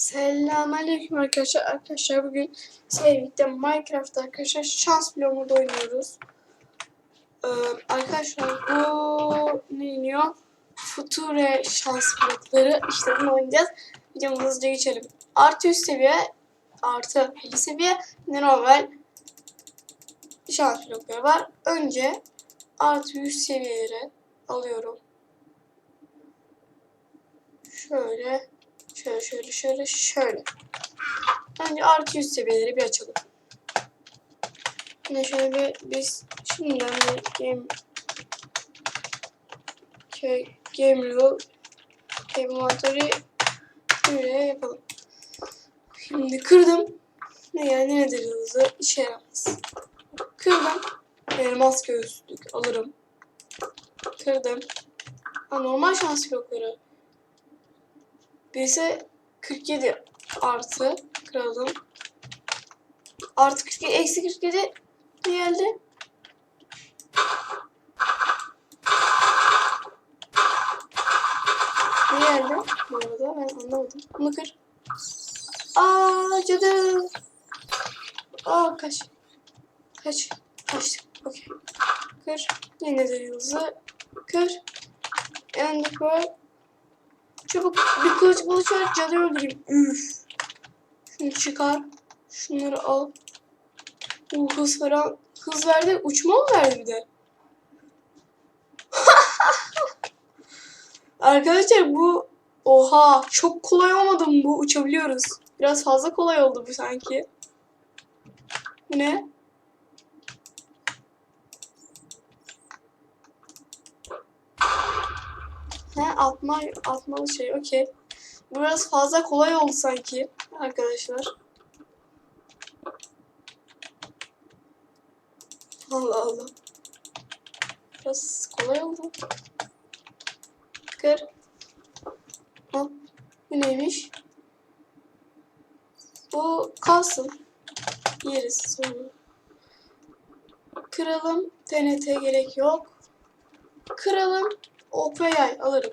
Selamünaleyküm arkadaşlar. Arkadaşlar bugün birlikte Minecraft'ta arkadaşlar şans bloğunda oynuyoruz. Ee, arkadaşlar bu ne iniyor? Future şans blokları. İşte bunu oynayacağız. Videomuza hızlıca geçelim. Artı 100 seviye, artı 50 seviye, normal şans blokları var. Önce artı 100 seviyeleri alıyorum. Şöyle Şöyle şöyle şöyle şöyle. Önce artı 100 seviyeleri bir açalım. Yine şöyle bir biz şimdiden bir game şey, game rule game inventory böyle yapalım. Şimdi kırdım. Ne yani nedir hızı? İşe yaramaz. Kırdım. Elmas göğüslük alırım. Kırdım. Ha, normal şans blokları. Birisi 47 artı kıralım. Artı 47 eksi 47 ne geldi? Ne geldi? Bu arada ben anlamadım. Bunu kır. Aa cadı. Aa kaç. Kaç. Kaçtık. Okey. Kır. Yine de yıldızı. Kır. Endik var. Çabuk bir kılıç kılıç ver cadı öldüreyim. Üf. Şunu çıkar. Şunları al. Bu hız falan. Hız verdi. Uçma mı verdi bir de? Arkadaşlar bu oha çok kolay olmadı mı bu uçabiliyoruz. Biraz fazla kolay oldu bu sanki. Bu ne? He atma atmalı şey okey. Biraz fazla kolay oldu sanki arkadaşlar. Allah Allah. Biraz kolay oldu. Kır. Hop. Bu neymiş? Bu kalsın. Yeriz sonra. Kıralım. TNT gerek yok. Kıralım. Ok ve yay alırım.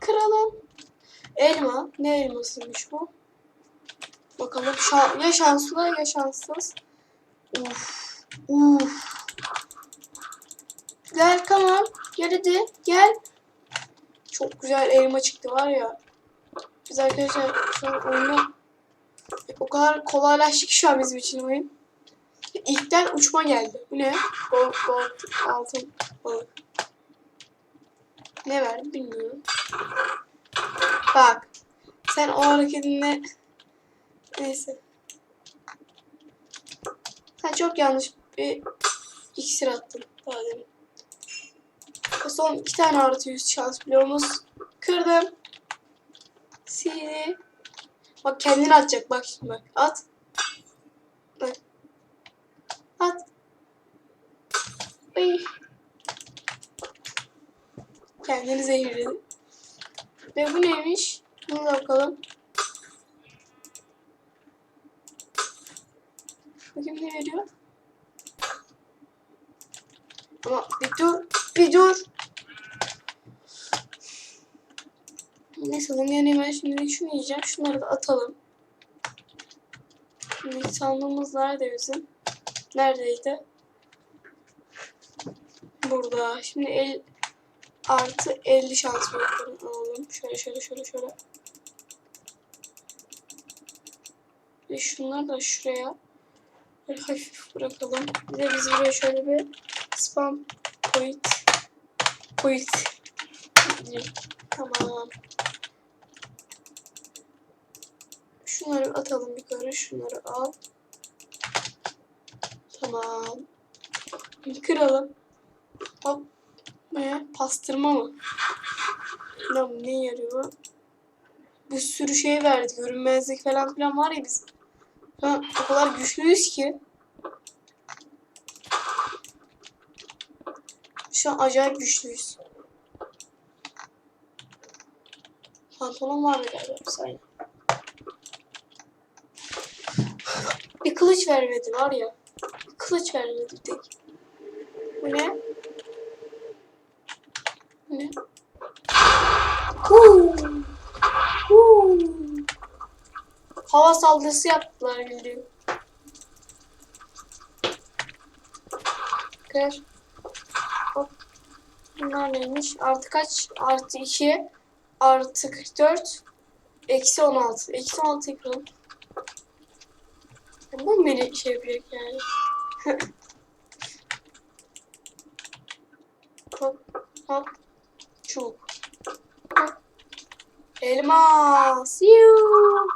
Kıralım. Elma. Ne elmasıymış bu? Bakalım. Şa ya şanslı ya şanssız. Uf. Uf. Gel tamam. Gel hadi. Gel. Çok güzel elma çıktı var ya. Biz arkadaşlar şu an oyunu o kadar kolaylaştı ki şu an bizim için oyun. İlkten uçma geldi. Bu ne? Gold, gold, altın, balık. Ne verdi bilmiyorum. Bak. Sen o hareketinle... Neyse. Ha çok yanlış bir iksir attım. Daha. Son iki tane artı yüz şans bloğumuz. Kırdım. Sili. Bak kendini atacak. Bak şimdi bak. At. At. Ay. Kendini zehirledi. Ve bu neymiş? Bunu bakalım. Bakayım ne veriyor? Ama bir dur. Bir dur. Neyse bunun yerine ben şimdi şunu yiyeceğim. Şunları da atalım. Şimdi sandığımız nerede bizim? Neredeydi? Burada. Şimdi el artı 50 şans bloklarını alalım. Şöyle şöyle şöyle şöyle. Ve şunları da şuraya böyle hafif bırakalım. Bir de biz buraya şöyle bir spam point point Tamam. Şunları atalım yukarı. Şunları al. Tamam. Bir kıralım. Hop. Ne? Pastırma mı? Lan ne yarıyor? bu? Sürü şey verdi. Görünmezlik falan filan var ya biz. Ha, o kadar güçlüyüz ki. Şu an acayip güçlüyüz. Pantolon var mı galiba saniye. Bir kılıç vermedi var ya. Kılıç vermedi bir tek. Bu ne? Ne? Hava saldırısı yaptılar bildiğin. Kır. Hop. Bunlar neymiş? Artı kaç? Artı 2. Artı 44. Eksi 16. Eksi 16 kıralım. Ya Bu mu beni şey yapacak yani? Hop hop. Çubuk. Hop. Elmas. Yuu.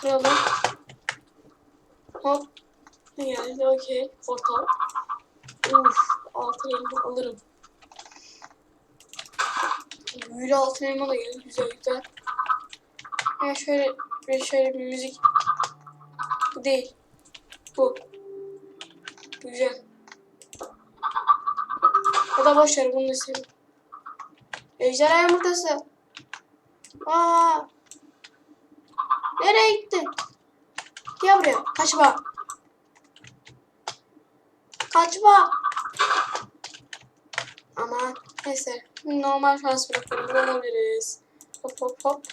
Kıralım. Hop. Geldi? Okey. Portal. Uf. Altın elma alırım. Büyülü altın elma da geldi. Güzel güzel. Ya şöyle bir şöyle bir müzik. Bu değil. Bu. Güzel. Ya da boş ver bunu da seveyim. Ejderha yumurtası. Aa. Nereye gittin? Gel buraya. Kaçma. Kaçma. Ama neyse. Normal şans bırakalım. Alabiliriz. Hop hop hop.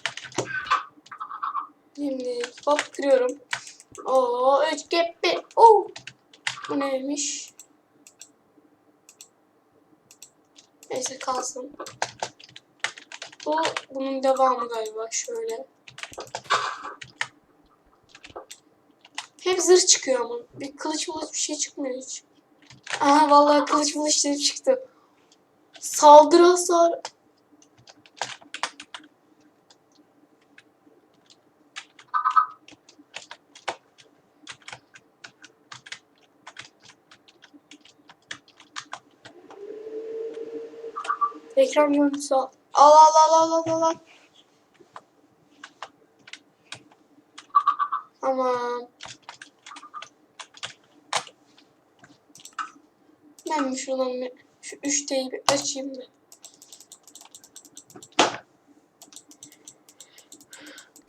Şimdi hop kırıyorum. Oo keppi. Oo. Bu neymiş? Neyse kalsın. Bu bunun devamı galiba şöyle. Hep zırh çıkıyor ama. Bir kılıç mılıç bir şey çıkmıyor hiç. Aha vallahi kılıç mılıç şey çıktı. Saldırı hasar. Ekran görüntüsü al. Al al al al al al. Tamam. Ben şuradan şu üç T'yi bir açayım da.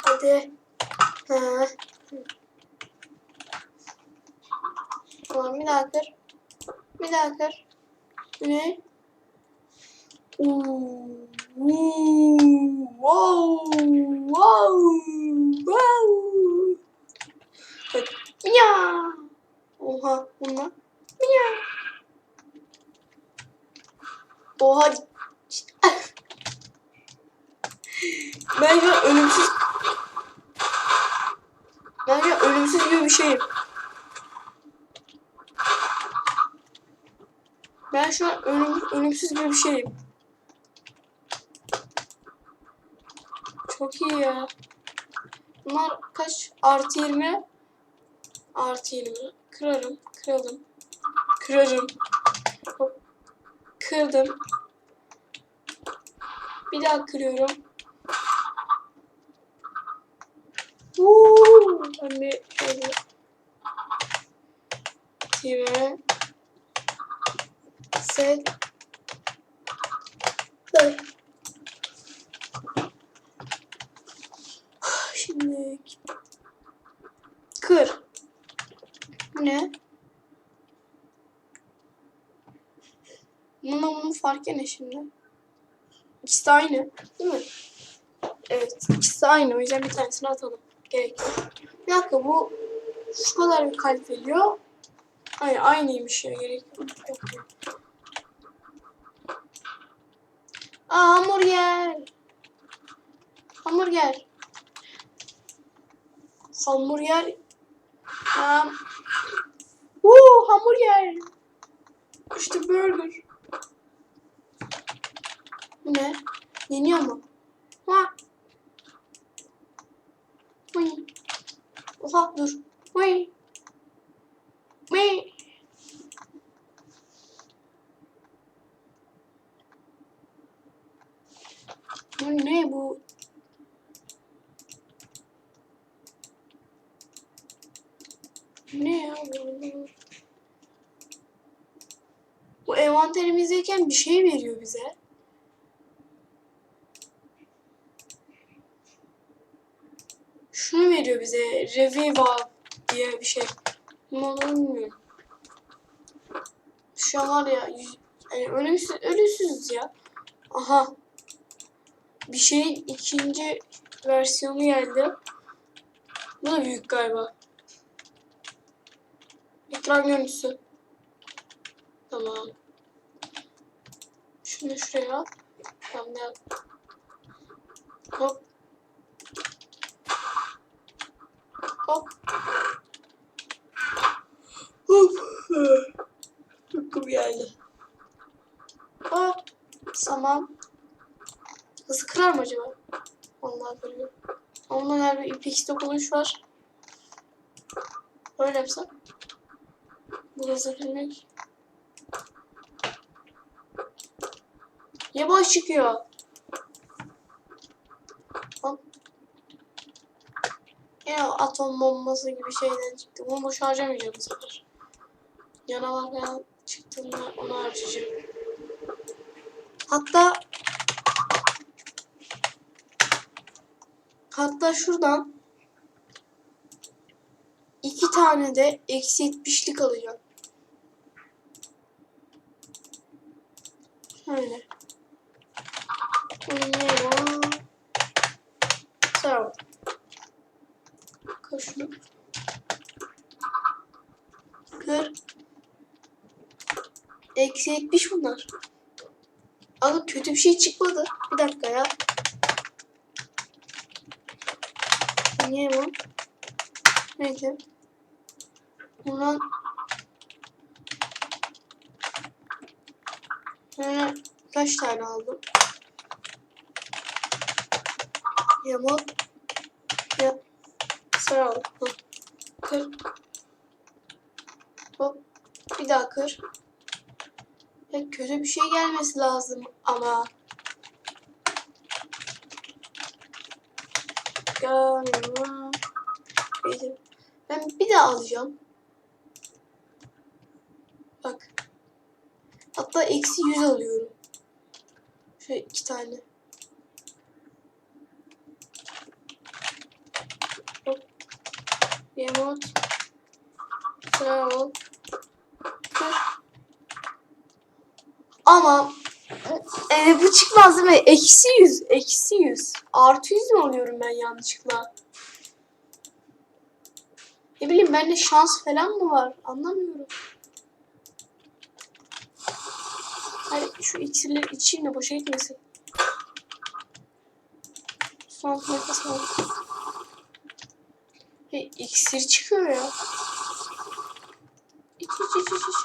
Hadi. Ha. Tamam bir daha kır. Bir daha kır. Ne? Ooh, ooh, wow, wow, ya. Oha, bunlar. Ya. Oha. Ben an ölümsüz. Ben an ölümsüz gibi bir şeyim. Ben şu an ölüm, ölümsüz gibi bir şeyim. Çok iyi ya. Bunlar kaç? Artı 20. Artı 20. Kırarım. Kıralım. Kırarım. Kırdım. Bir daha kırıyorum. Uuu. Ben bir şöyle. Time. Set. Böyle. Şimdi kır. Bu ne? Ne şimdi? İkisi de aynı değil mi? Evet ikisi de aynı o yüzden bir tanesini atalım. Gerek yok. Bir dakika bu şu kadar bir kalp veriyor. Aynı, aynıymış ya gerek yok. Aa hamburger. Hamburger. Hamburger. Um, Woo, hamburger. İşte burger. Bu ne? Yeniyor mu? Ha. Uy. Oha dur. Uy. Uy. Bu ne bu? Ne ya bu? Bu envanterimizdeyken bir şey veriyor bize. Şunu veriyor bize. Reviva diye bir şey. Olduğunu bilmiyorum. Şu an var ya yani ölümsüz, ölümsüzüz ya. Aha. Bir şeyin ikinci versiyonu geldi. Bu da büyük galiba. Ekran görüntüsü. Tamam. Şunu şuraya. Tamam. Hop. Hop. Hop. Uykum geldi. Hop. Tamam. Hızı kırar mı acaba? Vallahi böyle. Ondan her bir ipek dokunuş var. Öyle yapsam. Bu hızı kırmak. Yavaş çıkıyor. Hop. Yine atom bombası gibi şeyden çıktı. Bunu boş harcamayacağım bu sefer. Canavar falan çıktığında onu harcayacağım. Hatta hatta şuradan iki tane de eksi yetmişlik alacağım. Şöyle. Ol. Kır şunu. Kır. Eksi yetmiş bunlar. Ama kötü bir şey çıkmadı. Bir dakika ya. Niye bu? Neyse. Bundan Sonra kaç tane aldım? Yamuk. Al. Hı. Kır. Hop. Bir daha kır. Ya kötü bir şey gelmesi lazım ama. Ben bir daha alacağım. Bak. Hatta eksi yüz alıyorum. Şöyle iki tane. Remote. Kır. Ama e, bu çıkmaz değil mi? Eksi yüz. Eksi yüz. Artı yüz mü alıyorum ben yanlışlıkla? Ne bileyim bende şans falan mı var? Anlamıyorum. Hayır şu iksirleri içeyim de boşa gitmesin. Son nefes al. Hey, iksir çıkıyor ya. İç iç iç iç iç.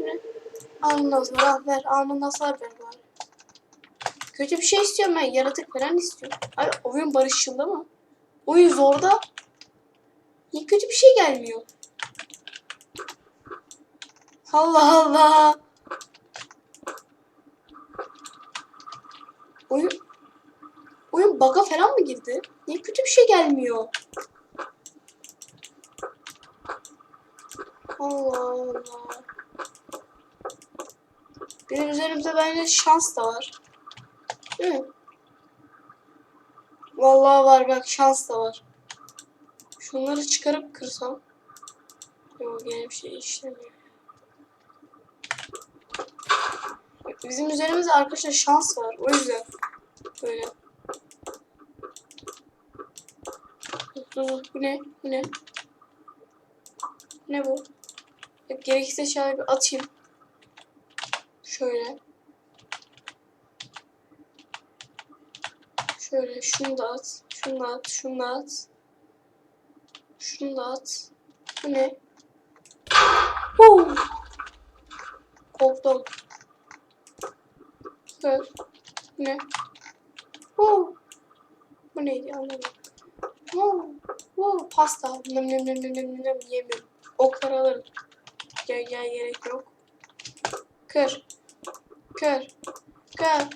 Ver. Alnın hasar ver bari. Kötü bir şey istiyorum ben. Yaratık falan istiyorum. Hayır oyun barışçıl ama. Oyun zorda. Niye kötü bir şey gelmiyor? Allah Allah. Oyun bug'a falan mı girdi? Niye kötü bir şey gelmiyor? Allah Allah. Benim üzerimde bence şans da var. Değil mi? Vallahi var bak şans da var. Şunları çıkarıp kırsam. Yok gene bir şey işlemiyor. Bizim üzerimizde arkadaşlar şans var. O yüzden böyle. Dur. Bu ne? Bu ne? Ne bu? Gerekirse şöyle bir atayım. Şöyle. Şöyle şunu da at. Şunu da at. Şunu da at. Şunu da at. Bu ne? Huu! Korktum. Dur. Ne? Huu! Bu neydi anlamadım. Huu! Pasta. Nem nem nem nem nem nem yemiyorum. Okları alırım. Gel gel gerek yok. Kır. Kır. Kır.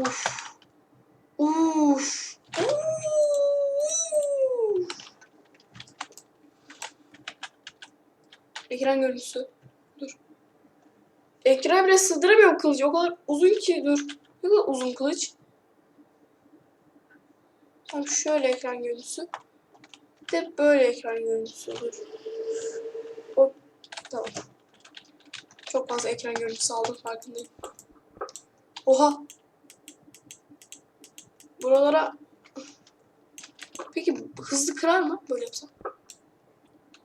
Uf. Uf. Uf. Ekran görüntüsü. Dur. Ekrana bile sığdıramıyorum kılıcı. O kadar uzun ki. Dur. Ne kadar uzun kılıç. Tam şöyle ekran görüntüsü. Bir de böyle ekran görüntüsü. Dur. Hop. Tamam. Çok fazla ekran görüntüsü aldım farkındayım. Oha. buralara Peki hızlı kırar mı böyle yapsam?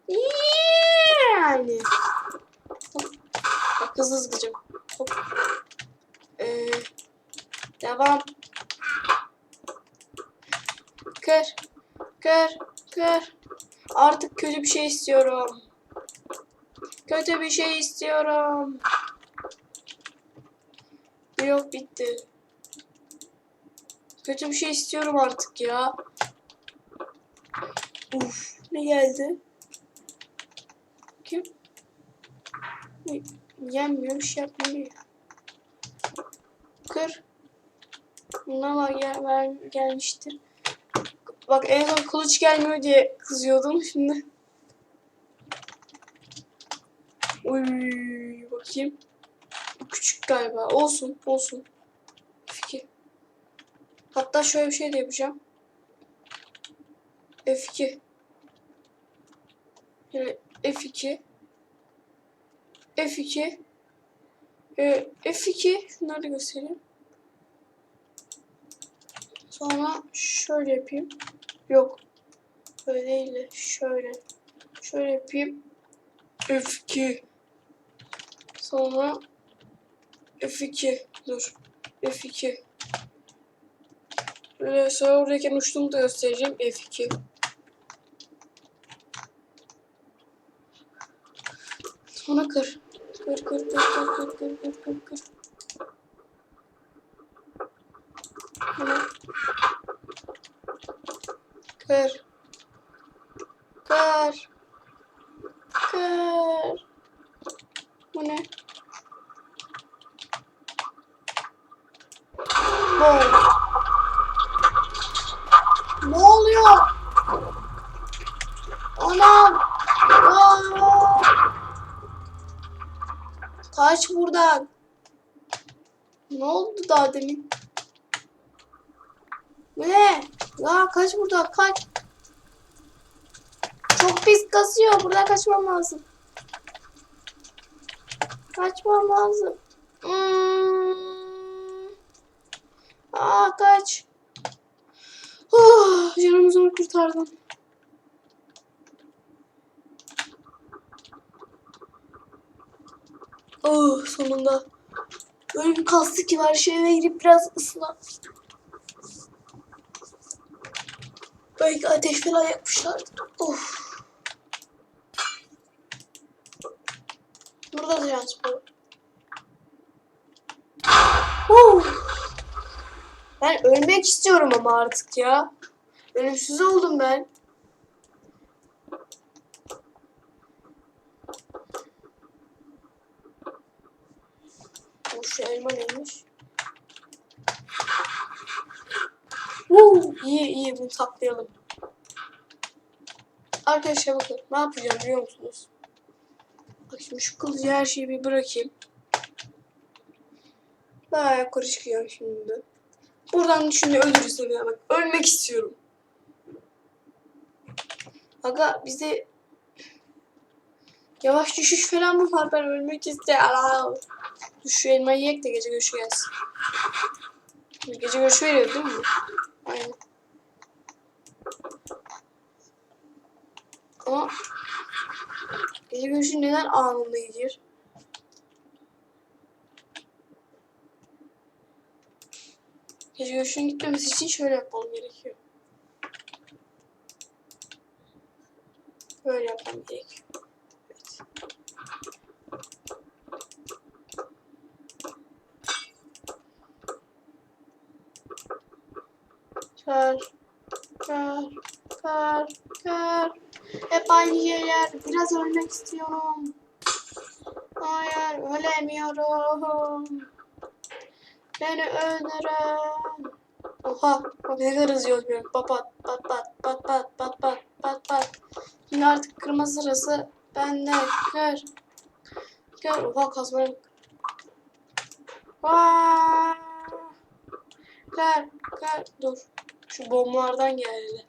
Yani. Bak hızlı hızlı gideceğim. Hop. Ee, devam. Kır. Kır. Kır. Artık kötü bir şey istiyorum. Kötü bir şey istiyorum. Yok bitti. Kötü bir şey istiyorum artık ya. Uf, ne geldi? Kim? Yenmiyor, bir şey yapmıyor. Kır. Buna bak gel, gelmiştir. Bak en son kılıç gelmiyor diye kızıyordum şimdi. Uy bakayım. Bu Küçük galiba. Olsun, olsun. Fikir. Hatta şöyle bir şey de yapacağım. F2. Yani F2. F2. Ee, F2. Şunları göstereyim. Sonra şöyle yapayım. Yok. Böyle değil de şöyle. Şöyle yapayım. F2. Sonra F2. Dur. F2. Böyle sonra oradayken uçtuğumu da göstereceğim. F2. Sonra kır. Kır kır kır kır kır kır kır kır hacer. Kaçmam lazım. Kaçmam lazım. Hmm. Aa kaç. Oh, canımı zor kurtardım. Oh sonunda. Böyle bir kastı ki var şu eve girip biraz ıslan. Belki ateş falan yapmışlardır. Of. Burada transpor. Oh. Ben ölmek istiyorum ama artık ya. Ölümsüz oldum ben. Bu şu elma neymiş? Woo, iyi iyi bunu saklayalım. Arkadaşlar bakın ne yapacağım biliyor musunuz? Şimdi şu kılıcı her şeyi bir bırakayım. Daha yukarı çıkıyorum şimdi. Buradan şimdi ölürüz ya, Bak ölmek istiyorum. Aga bize yavaş düşüş falan mı var? Ben ölmek istiyorum. Şu elmayı yiyek de gece görüşü gelsin. Gece görüşü veriyor değil mi? Aynen. Ama gece görüşü neden anında gidiyor? Gece görüşünün gitmemesi için şöyle yapmam gerekiyor. Böyle yapmam gerekiyor. Evet. Kar, kar, kar, kar. Hep aynı yerler. Biraz ölmek istiyorum. Hayır, ölemiyorum. Beni öldürün. Oha, ne kadar hızlı yol Pat pat pat pat pat pat pat pat pat pat. Şimdi artık kırma sırası bende. Kır. Kır. Oha kazmaya bak. Vaa! Kır. Kır. Dur. Şu bombalardan geldi.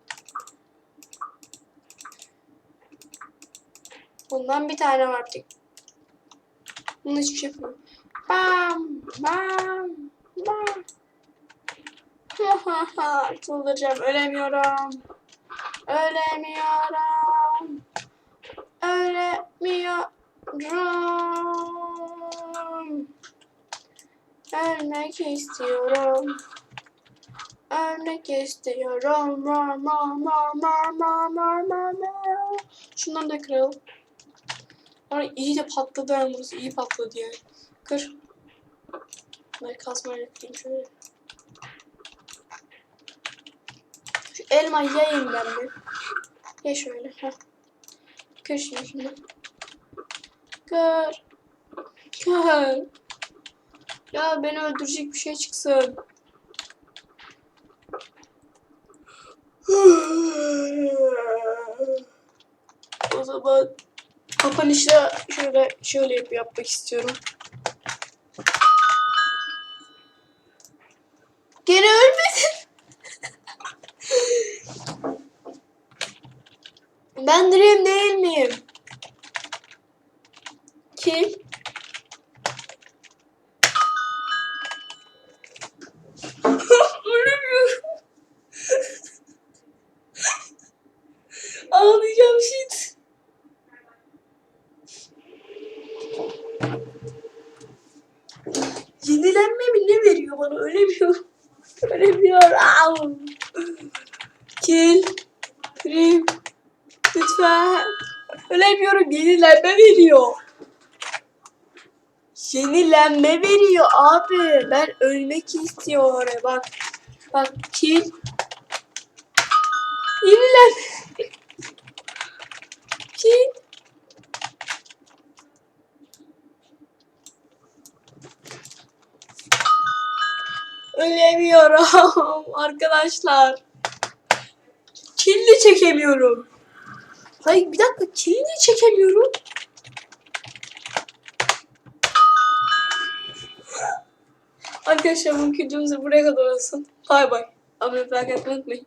Bundan bir tane var tek. Bunun hiçbir şey yapmıyor. Bam! Bam! Bam! Çıldıracağım. Ölemiyorum. Ölemiyorum. Ölemiyorum. Ölmek istiyorum. Ölmek istiyorum. Mar mar mar mar mar mar mar. Şunları da kıralım. Ay iyi de patladı yani burası. iyi patladı yani. Kır. Ben kazmayla kırayım şöyle. Şu elma yiyeyim ben bir. Ye şöyle. Heh. Kır şimdi şimdi. Kır. Kır. Ya beni öldürecek bir şey çıksın. o zaman kapanışta şöyle şöyle yap yapmak istiyorum. Gene ölmedin. ben Dream değil miyim? Kim? Ölemiyorum. Ağlayacağım şimdi. Yenilenme mi ne veriyor bana ölemiyorum. Ölemiyorum. Kill. Krim. Lütfen. Ölemiyorum yenilenme veriyor. Yenilenme veriyor abi. Ben ölmek istiyorum. Bak. Bak kill. Yenilen. kill. Ölemiyorum arkadaşlar. Killi çekemiyorum. Hayır bir dakika killi çekemiyorum. Arkadaşlar bu videomuz buraya kadar olsun. Bay bay. Abone olmayı unutmayın.